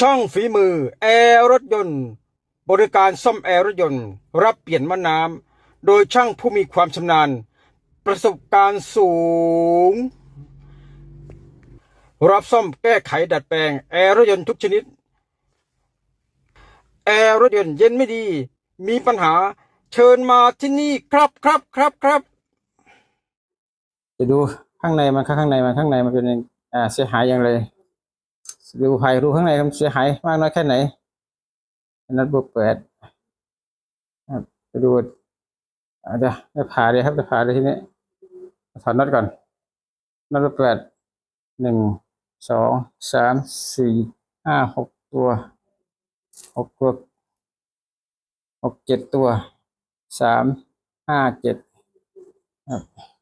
ช่องฝีมือ แอร์รถยนต์ บริการซ่อมแอร์รถยนต์ รับเปลี่ยนมะน้ำโดยช่างผู้มีความชำนาญ ประสบการณ์สูง รับซ่อมแก้ไขดัดแปลง แอร์รถยนต์ทุกชนิด แอร์รถยนต์เย็นไม่ดี มีปัญหาเชิญมาที่นี่ครับครับครับครับจะดูข้างในมันข้างในมันข้างในมันเป็นอ่าเสียหายอย่างไร ดูภายรู้ข้างในมันเสียหายมากน้อยแค่ไหนนัดบวกเปิดไปดูอาจจะไปผ่าเลยครับไปผ่าเลยทีนี้ถอดน็อตก่อนน็อตบวกเปิดหนึ่งสองสามสี่ห้าหกตัวหกตัวหกเจ็ดตัวสามห้าเจ็ดครับ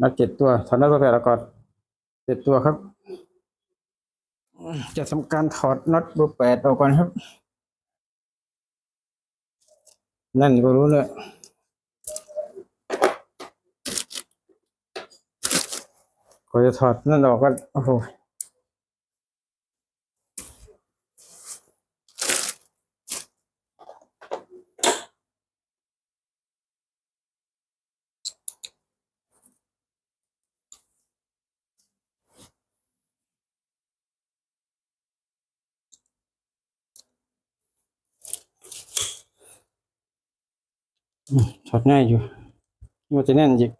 นัดเจ็ดตัวถอนน็อตตัวแปดออกก่อนเจ็ดตัวครับ จะทำการถอดน็อตเบอร์แปดออกก่อนครับ นั่นก็รู้เลยก็จะถอดนั่นออกก็โอ้โห ถอดง่ายอยู่มันจะแน่นอีก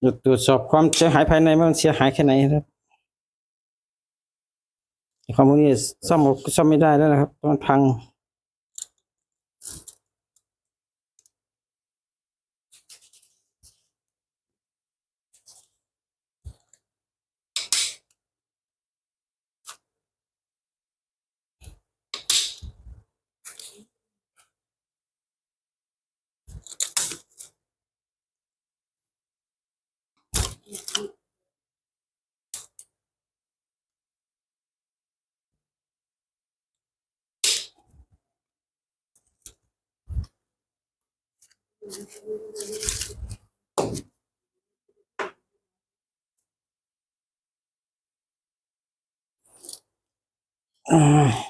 หยุดตรวจสอบความเสียหายภายในว่ามันเสียหายแค่ไหนครับความพวกนี้ซ่อมก็ซ่อมไม่ได้แล้วนะครับมันพัง อ่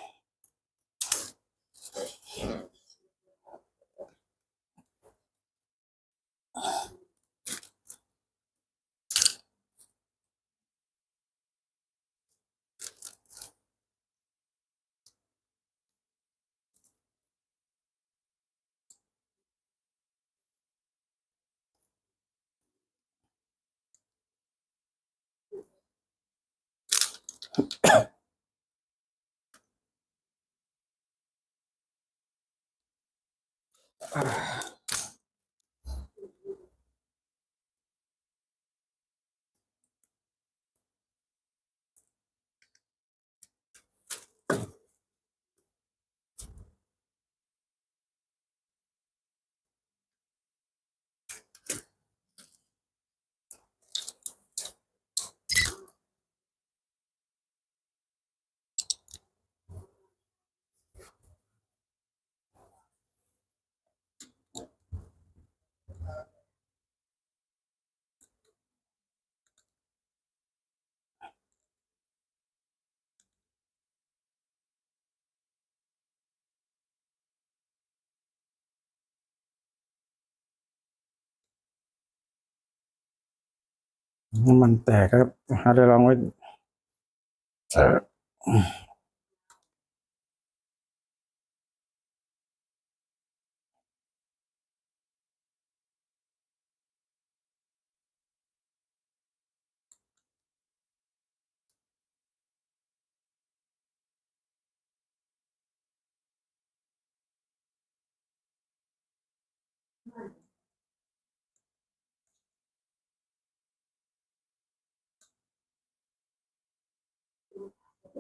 า มันแตกครับหาได้ลองไว้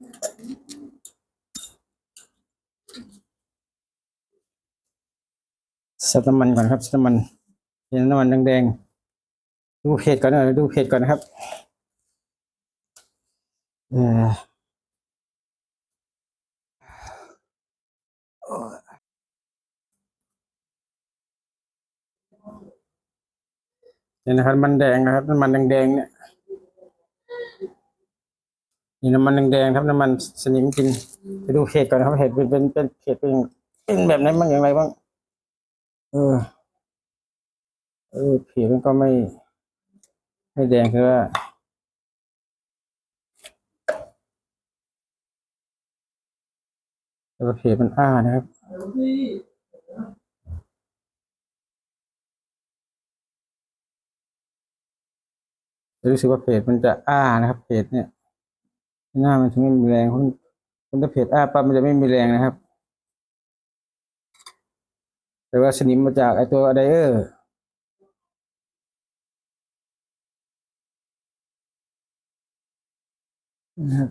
เอ่อใส่น้ำมันก่อนครับใส่น้ำมันเห็นน้ำมันแดงๆดูเพจก่อนนะดูเพจก่อนนะครับเออเนี่ยนะครับมันแดงนะครับมันแดงๆเนี่ย นี่น้ำมันแดงๆครับน้ำมันสนิมกินไปดูเพจก่อนนะครับเพจเป็นเป็นเป็นเพจเป็นเป็นแบบไหนบ้างอย่างไรบ้าง เออ เออผิวมันก็ไม่ไม่แดงคือว่าแต่ว่าผิวมันอ้านะครับรู้สึกว่าเพจมันจะอ้านะครับเพจเนี่ย หน้ามันถึงไม่มีแรงคุณคุณถ้าเพจอ้าปั๊บมันจะไม่มีแรงนะครับ แต่ว่าสนิมมาจากไอตัวไดเออร์นะครับ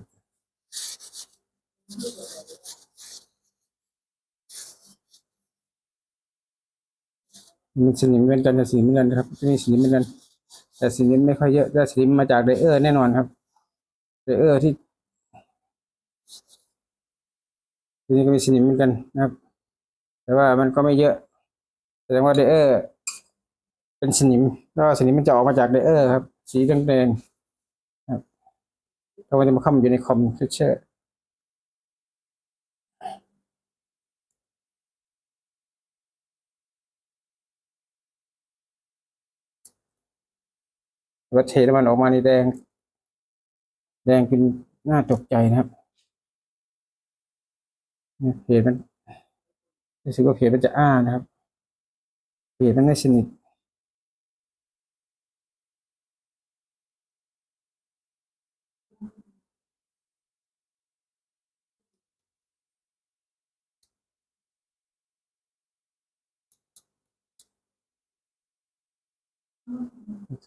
มันสนิมเป็นกันแต่สนิมเป็นกันนะครับนี่สนิมเหมือนกันแต่สนิมไม่ค่อยเยอะแต่สนิมมาจากไดเออร์แน่นอนครับไดเออร์ที่ ทีนี้ก็มีสนิมเหมือนกันนะครับ แต่ว่ามันก็ไม่เยอะแสดงว่าไดเออร์เป็นสนิมแล้วสนิมมันจะออกมาจากไดเออร์ครับ สีแดงๆครับแล้วมันจะมาเข้ามาอยู่ในคอมเชอร์ว่าเทแล้วมันออกมาในแดง แดงเป็นน่าตกใจนะครับ เพจมันรู้สึกว่าเพจมันจะอ้านะครับเพจมันไม่สนิท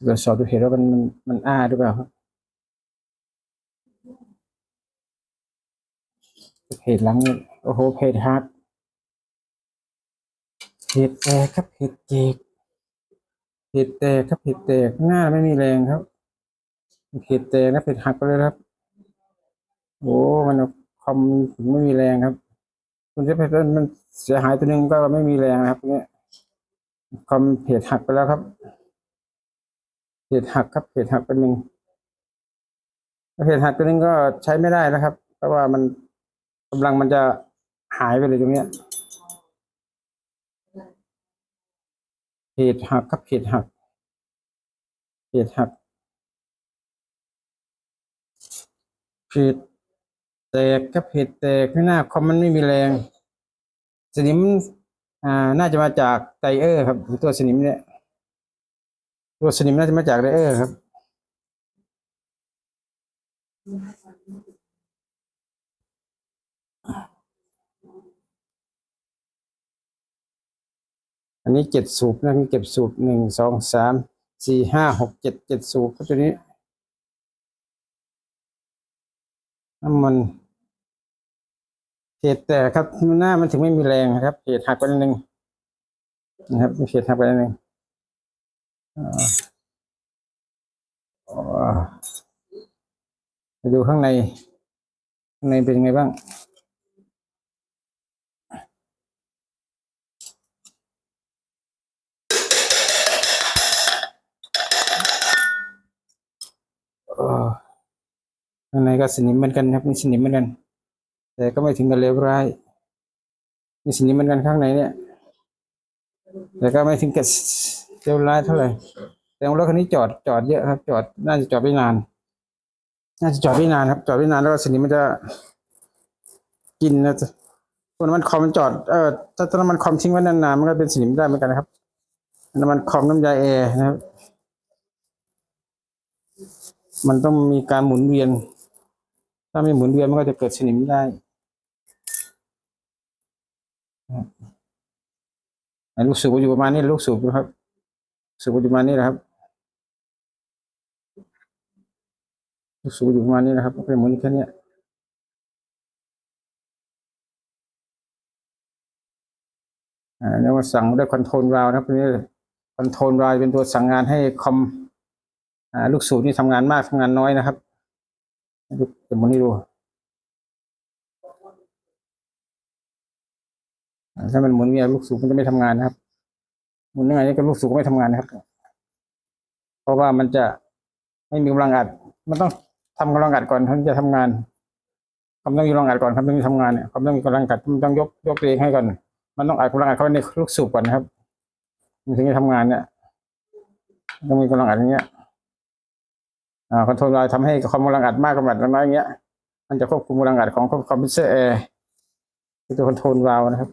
ตรวจสอบดูเพจว่ามันมันมันอ้าหรือเปล่าครับ เพจหลังนี่โอ้โหเพจฮาร์ดเพจแตกครับเพจเจกเพจแตกครับเพจแตกหน้าไม่มีแรงครับเพจแตกนะเพจหักไปเลยครับโอ้มันคอมถึงไม่มีแรงครับ คุณจะเพจมันเสียหายตัวหนึงก็ไม่มีแรงนะครับเนี่ยคอมเพจหักไปแล้วครับเพจหักครับเพจหักไปหนึ่งเพจหักตัวหนึงก็ใช้ไม่ได้แล้วครับ เพราะว่ามันำลังมันจะหายไปเลยตรงเนี้ยเพจหักครับเพจหักเพจหักเพจแตกครับเพจแตกข้างหน้าคอมมันไม่มีแรง สนิมอ่าน่าจะมาจากไดเออร์ ครับ ตัวสนิมเนี่ยตัวสนิมน่าจะมาจากไดเออร์ครับ อันนี้เจ็ดสูบนะมีเก็บสูบหนึ่งสองสามสี่ห้าหกเจ็ดเจ็ดสูบครับตัวนี้น้ำมันเพจแต่ครับหน้ามันถึงไม่มีแรงนะครับเพจหักไปนิดนึงนะครับเพจหักไปนิดนึงอ่าอ่าไปดูข้างในข้างในเป็นไงบ้าง เออ ข้างในก็สนิมเหมือนกันครับมีสนิมเหมือนกัน แต่ก็ไม่ถึงกับเลวร้ายมีสนิมเหมือนกันข้างในเนี่ย แต่ก็ไม่ถึงกับเลวร้ายเท่าไหร่แต่รถคันนี้จอดจอดเยอะครับ จอดน่าจะจอดไม่นาน น่าจะจอดไม่นานครับ จอดไม่นานแล้วก็สนิมมันจะกินนะส่วนน้ำมันคอมมันจอดเออถ้าถ้าน้ำมันคอมทิ้งไว้นานๆมันก็เป็นสนิมได้เหมือนกันนะครับน้ำมันคอมน้ำยาแอร์นะครับ มันต้องมีการหมุนเวียน ถ้าไม่หมุนเวียนมันก็จะเกิดสนิมได้ ลูกสูบอยู่ประมาณนี้ลูกสูบนะครับ สูบอยู่ประมาณนี้นะครับ ลูกสูบอยู่ประมาณนี้นะครับก็หมุนแค่นี้อ่านี้วก็สั่งด้วยคอนโทรลราวนะครับนี่คอนโทรลราวเป็นตัวสั่งงานให้คอมอ่าลูกสูบนี่ทำงานมากทำงานน้อยนะครับ ดูเต็มนี้ดูถ้ามันหมุนเงียลูกสูบมันจะไม่ทำงานนะครับ หมุนยังไงก็ลูกสูบก็ไม่ทำงานนะครับ เพราะว่ามันจะไม่มีกำลังอัด มันต้องทำกำลังอัดก่อนถึงจะทำงานคอมต้องมีกำลังอัดก่อนครับถึงจะทำงานเนี่ยคอมต้องมีกำลังอัดมันต้องยกยกตัวเองให้ก่อน มันต้องอัดกำลังอัดเข้าในลูกสูบก่อนนะครับ มันถึงจะทำงานเนี่ยต้องมีกำลังอัดอย่างเงี้ย คอนโทรลไลน์ทำให้คอมกำลังอัดมากกำลังน้อยอย่างเงี้ย มันจะควบคุมกำลังอัดของคอมพิวเตอร์แอร์คือตัวคอนโทรลวาลนะครับ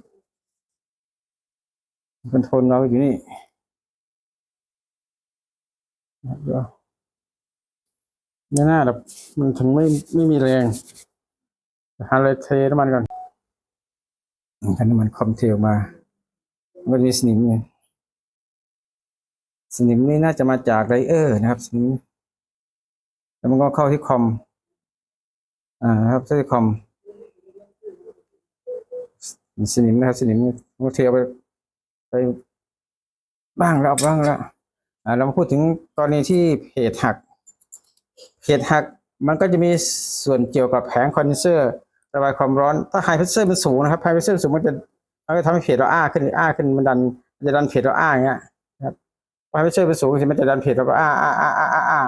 คอนโทรลวาลอยู่นี่นะครับเดี๋ยวไม่น่าหรอกมันถึงไม่ไม่มีแรงหาอะไรเทน้ำมันก่อนกันน้ำมันคอมเทลมามันมีสนิมไงสนิมนี่น่าจะมาจากไรเออร์นะครับสนิม แล้วมันก็เข้าที่คอม อ่าครับที่คอม สนิมนะครับ สนิมมันก็เทไปไปบ้างแล้วบ้างแล้วอ่าเรามาพูดถึงกรณีที่เพจหัก เพจหักมันก็จะมีส่วนเกี่ยวกับแผงคอนเดนเซอร์ระบายความร้อน ถ้าไฮเพรสเซอร์มันสูงนะครับไฮเพรสเซอร์สูงมันจะมันจะทำให้เพจเราอ้าขึ้นอ้าขึ้นมันดันมันจะดันเพจเราอ้าอย่างเงี้ยนะครับไฮเพรสเซอร์มันสูงมันจะดันเพจเราก็อ้าอ้าอ้าอ้าอ้า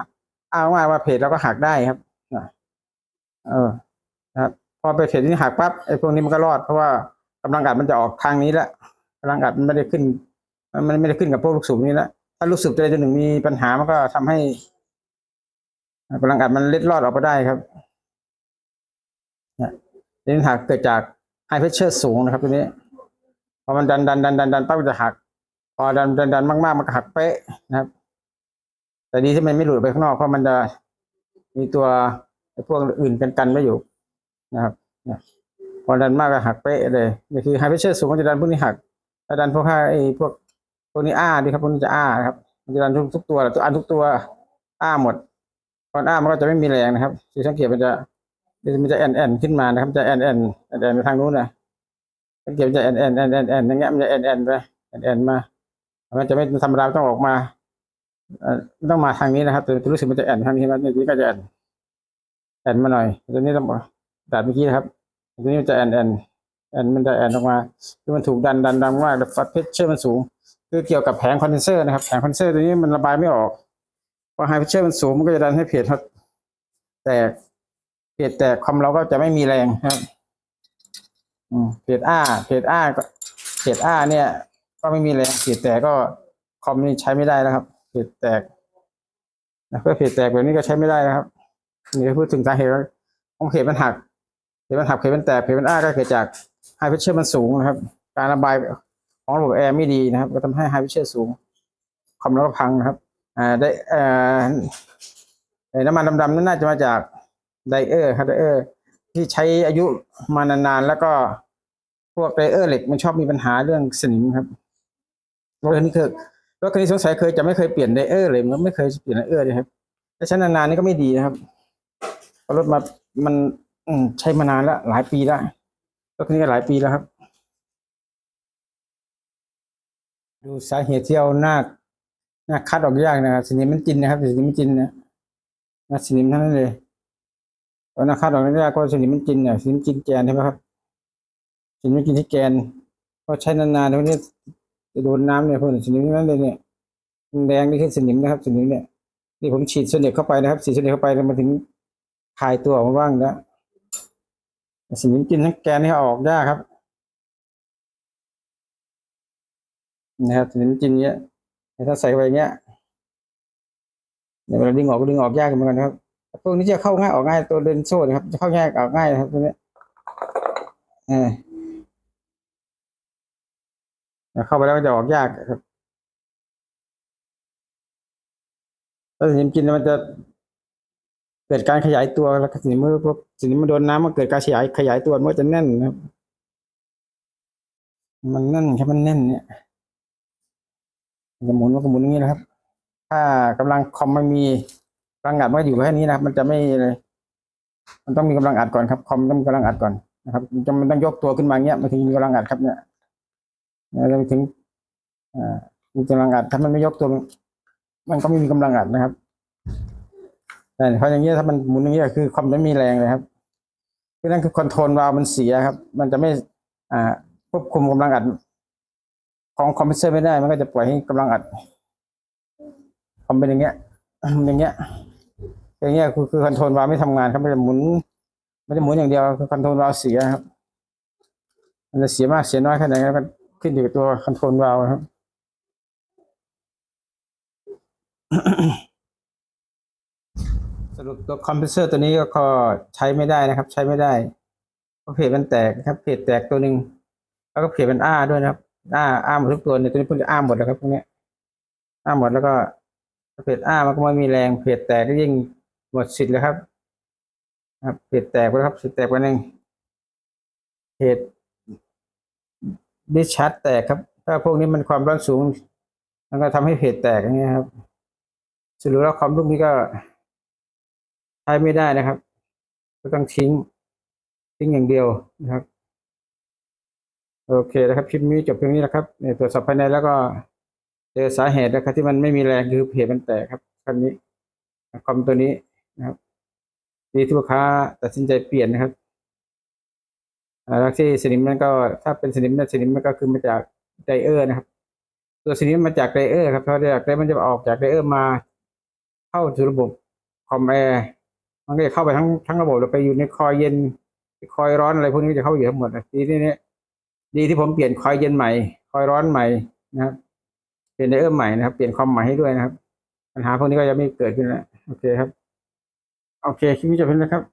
อ้าอ้างว่าว่าเพจเราก็หักได้ครับเออครับ พอไปเพจนี้หักปั๊บไอ้พวกนี้มันก็รอดเพราะว่ากำลังอัดมันจะออกทางนี้แล้วกำลังอัดมันไม่ได้ขึ้น มันไม่ได้ขึ้นกับพวกลูกสูบนี้แล้วถ้าลูกสูบตัวใดตัวหนึ่งมีปัญหามันก็ทำให้กำลังอัดมันเล็ดรอดออกไปได้ครับนี่หักเกิดจากไฮเพรสเชอร์สูงนะครับตัวนี้พอมันดันดันดันดันดันปั๊บมันจะหัก พอดันดันดันมากๆมันก็หักเป๊ะนะครับ แต่ดีที่มันไม่หลุดไปข้างนอกเพราะมันจะมีตัวพวกอื่นกันกันไว้อยู่นะครับพอดันมากก็หักเป๊ะเลยนี่คือไฮเพรสเชอร์สูงมันจะดันพวกนี้หักถ้าดันพวกไอ้พวกพวกนี้อ้าดีครับพวกนี้จะอ้านะครับมันจะดันทุกทุกตัวตัวอันทุกตัวอ้าหมดตอนอ้ามันก็จะไม่มีแรงนะครับที่สังเกตมันจะมันจะแอนแอนขึ้นมานะครับจะแอนแอนแอนแอนไปทางนู้นนะสังเกตมันจะแอนแอนแอนแอนแอนอย่างเงี้ยมันจะแอนแอนไปแอนแอนมามันจะไม่ธรรมดาต้องออกมา ต้องมาทางนี้นะครับแต่รู้สึกมันจะแอนทางนี้นะนี่ก็จะแอนแอนมาหน่อยตัวนี้ต้องตัดเมื่อกี้นะครับตัวนี้มันจะแอนแอนแอนมันจะแอนออกมาคือมันถูกดันดันดันมากแต่ฟัดเพชเชอร์มันสูง คือเกี่ยวกับแผงคอนเดนเซอร์นะครับแผงคอนเดนเซอร์ตัวนี้มันระบายไม่ออกพอไฮเพชเชอร์มันสูงมันก็จะดันให้เพจเขาแตกเพจแตกคอมเราก็จะไม่มีแรงครับเพจอ้าเพจอ้าก็เพจอ้าเนี่ย ก็ไม่มีแรงเพจแตกก็คอมนี่ใช้ไม่ได้แล้วครับ เพจแตกนะเพื่อเพจแตกแบบนี้ก็ใช้ไม่ได้นะครับนี่พูดถึงสาเหตุของเพจมันหักเพจมันหักเพจมันแตกเพจมันอ้าก็เกิดจากไฮเพชเชอร์มันสูงนะครับ การระบายของระบบแอร์ไม่ดีนะครับ ก็ทำให้ไฮเพชเชอร์สูงคอมแล้วก็พังนะครับอ่าได้เอ่อไอ้น้ำมันดำๆนั่นน่าจะมาจากไดเออร์ครับไดเออร์ที่ใช้อายุมานานๆแล้วก็พวกไดเออร์เหล็กมันชอบมีปัญหาเรื่องสนิมครับเรถคันนี้คือ รถคันนี้สงสัยเคยจะไม่เคยเปลี่ยนไดเออร์เลยมันไม่เคยเปลี่ยนไดเออร์เลยครับถ้าใช้นานๆนี่ก็ไม่ดีนะครับเพรารถมามัน อืใช้มานานแล้วหลายปีแล้วรถคันนี้ก็หลายปีแล้วครับ ดูสาเหตุที่เอาหน้าหน้าคัดออกยากนะครับสนิมมันจินนะครับสนิมมันจินนะน้าสนิมทั้งนั้นเลยเอาหน้าคัดออกยากก็สนิมมันจินเนี่ยสนิมจินแกนใช่ไหมครับสนิมมันจินที่แกนเพราะใช้นานๆแล้วนี่ จะโดนน้ำเนี่ยพวกนี้สนิมทั้งนั้นเลยเนี่ยแดงนี่คือสนิมนะครับ สนิมเนี่ยนี่ผมฉีดโซเนตเข้าไปนะครับฉีดโซเนตเข้าไปแล้วมาถึงคลายตัวออกมาบ้างแล้วสนิมจินทั้งแกนนี่ออกยากครับนะครับถึงจริงเนี้ยถ้าใส่ไปเงี้ยเดี๋ยวเราดึงออกก็ดึงออกยากเหมือนกันครับพวกนี้จะเข้าง่ายออกง่ายตัวเดินโซ่นะครับจะเข้าง่ายออกง่ายนะครับตัวเนี้ยเออแต่ เข้าไปแล้วก็จะออกยากครับ ถ้าสินกินมันจะเกิดการขยายตัวแล้วสินเมื่อพวกสินมันโดนน้ำมันเกิดการขยายขยายตัวมันจะแน่นนะครับ มันแน่นครับมันแน่นเนี่ยจะหมุนมันก็หมุนอย่างนี้นะครับ ถ้ากำลังคอมมันมีกำลังอัดมันก็อยู่แค่นี้นะครับ มันจะไม่เลย มันต้องมีกำลังอัดก่อนครับ คอมต้องมีกำลังอัดก่อนนะครับมันจะมันต้องยกตัวขึ้นมาเงี้ยมันถึงมีกำลังอัดครับเนี่ย แล้วถึงมีกำลังอัดถ้ามันไม่ยกตัวมันก็ไม่มีกำลังอัดนะครับแต่เพราะอย่างนี้ยถ้ามันหมุนอย่างนี้ยคือความไม่มีแรงเลยครับคือนั่นคือคอนโทรลวาล์วมันเสียครับ มันจะไม่อ่าควบคุมกำลังอัด ของคอมเพรสเซอร์ไม่ได้ มันก็จะปล่อยให้กำลังอัดทำเป็นอย่างเงี้ยอย่างเงี้ยอย่างเงี้ยคือคือคอนโทรลวาล์วไม่ทำงานครับมันจะหมุนมันจะหมุนอย่างเดียวคือคอนโทรลวาล์วเสียครับ มันจะเสียมากเสียน้อยแค่ไหนก็ ขึ้นอยู่กับตัวคอนโทรลวาครับสรุปตัวคอมเพรสเซอร์ตัวนี้ก็ใช้ไม่ได้นะครับ ใช้ไม่ได้เพราะเพจมันแตกนะครับเพจแตกตัวหนึ่งแล้วก็เพจมันอ้าด้วยนะครับ อ้าอ้าหมดทุกตัวเนี่ยตัวนี้เพิ่งจะอ้าหมดแล้วครับพวกนี้อ้าหมดแล้วก็เพจอ้ามันก็ไม่มีแรงเพจแตกก็ยิ่งหมดสิทธิ์แล้วครับ ครับเพจแตกไปแล้วครับสิทธิ์แตกไปหนึ่งเพจ ดิชาร์จแตกครับ ถ้าพวกนี้มันความร้อนสูง มันก็ทำให้เพจแตกอย่างเงี้ยครับสรุปแล้วคอมพวกนี้ก็ใช้ไม่ได้นะครับ ก็ต้องทิ้ง ทิ้งอย่างเดียวนะครับ โอเคนะครับคลิปนี้จบเพียงนี้นะครับเนี่ยตรวจสอบภายในแล้วก็เจอสาเหตุนะครับ ที่มันไม่มีแรงคือเพจมันแตกครับคันนี้คอมตัวนี้นะครับดีที่ลูกค้าตัดสินใจเปลี่ยนนะครับ ล้วที่สนิมมันก็ถ้าเป็นสนิมเนี่ยสนิมมันก็คือมาจากไดเออร์นะครับ ตัวสนิมมาจากไดเออร์ครับเพราะจากไดมันจะออกจากไดเออร์มาเข้าสู่ระบบคอมแอร์มันก็จะเข้าไปทั้งทั้งระบบแล้วไปอยู่ในคอยเย็นคอยร้อนอะไรพวกนี้จะเข้าอยู่ทั้งหมดนะทีนี้เนี่ยดีที่ผมเปลี่ยนคอยเย็นใหม่ คอยร้อนใหม่นะครับเปลี่ยนไดเออร์ใหม่นะครับเปลี่ยนคอมใหม่ให้ด้วยนะครับ ปัญหาพวกนี้ก็จะไม่เกิดขึ้นแล้วโอเคครับ โอเคคลิปนี้จบแล้วนะครับ